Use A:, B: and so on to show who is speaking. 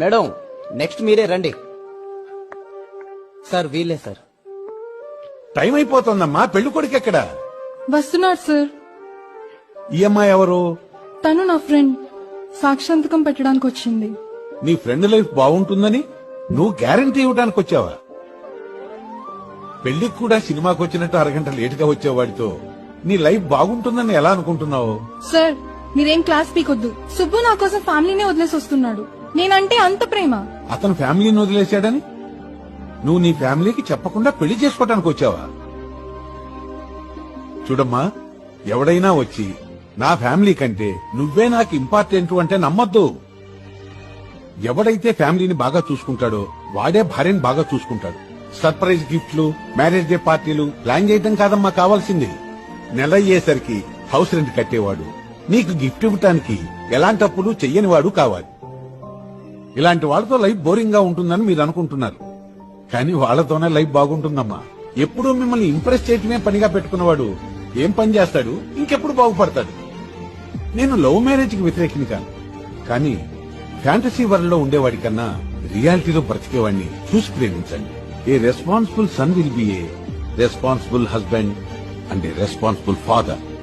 A: Madam next మీరే రండి. Sir వీలే సార్.
B: టైం అయిపోతుందమ్మా పెళ్ళి కొడుకు ఎక్కడ?
C: వస్తున్నాడు సార్.
B: ఈ అమ్మాయి ఎవరు?
C: తను నా ఫ్రెండ్. సాక్షాంతకం పెట్టడానికి వచ్చింది.
B: నీ ఫ్రెండ్ లైఫ్ బాగుంటుందని నువ్వు గ్యారంటీ ఇవ్వడానికి వచ్చావా? పెళ్ళికి కూడా సినిమాకి వచ్చినట్టు అరగంట లేటుగా వచ్చేవాడితో నీ లైఫ్ బాగుంటుందని ఎలా అనుకుంటున్నావు?
C: సార్ మీరేం క్లాస్ పీకొద్దు. సుబ్బు నా కోసం ఫ్యామిలీనే వదిలేసి వస్తున్నాడు. నేనంటే అంత ప్రేమ.
B: అతను ఫ్యామిలీని వదిలేశాడని? నువ్వు నీ ఫ్యామిలీకి చెప్పకుండా పెళ్ళి చేసుకోవటానికి వచ్చావా? చూడమ్మా ఎవడైనా వచ్చి నా ఫ్యామిలీ కంటే నువ్వే నాకు ఇంపార్టెంట్ అంటే నమ్మద్దు. ఎవడైతే ఫ్యామిలీని బాగా చూసుకుంటాడో వాడే భార్యని బాగా చూసుకుంటాడు. సర్ప్రైజ్ గిఫ్ట్లు మ్యారేజ్ డే పార్టీలు ప్లాన్ చేయడం కాదమ్మా కావాల్సింది. నెల అయ్యేసరికి హౌస్ రెంట్ కట్టేవాడు. నీకు గిఫ్ట్ ఇవ్వటానికి ఎలాంటప్పుడు చెయ్యని వాడు కావాలి. ఇలాంటి వాళ్ళతో లైఫ్ బోరింగ్గా ఉంటుందని మీరు అనుకుంటున్నారు. కానీ వాళ్ళతోనే లైఫ్ బాగుంటుందమ్మా. ఎప్పుడూ మిమ్మల్ని ఇంప్రెస్ చేయటమే పనిగా పెట్టుకున్నవాడు ఏం పని చేస్తాడు? ఇంకెప్పుడు బాగుపడతాడు? నేను లవ్ మ్యారేజ్కి వ్యతిరేకిని కాను కానీ ఫ్యాంటసీ వరల్డ్లో ఉండేవాడి కన్నా రియాలిటీలో బ్రతికేవాడిని చూసి ప్రేమించండి. A responsible son will be a responsible husband and a responsible father.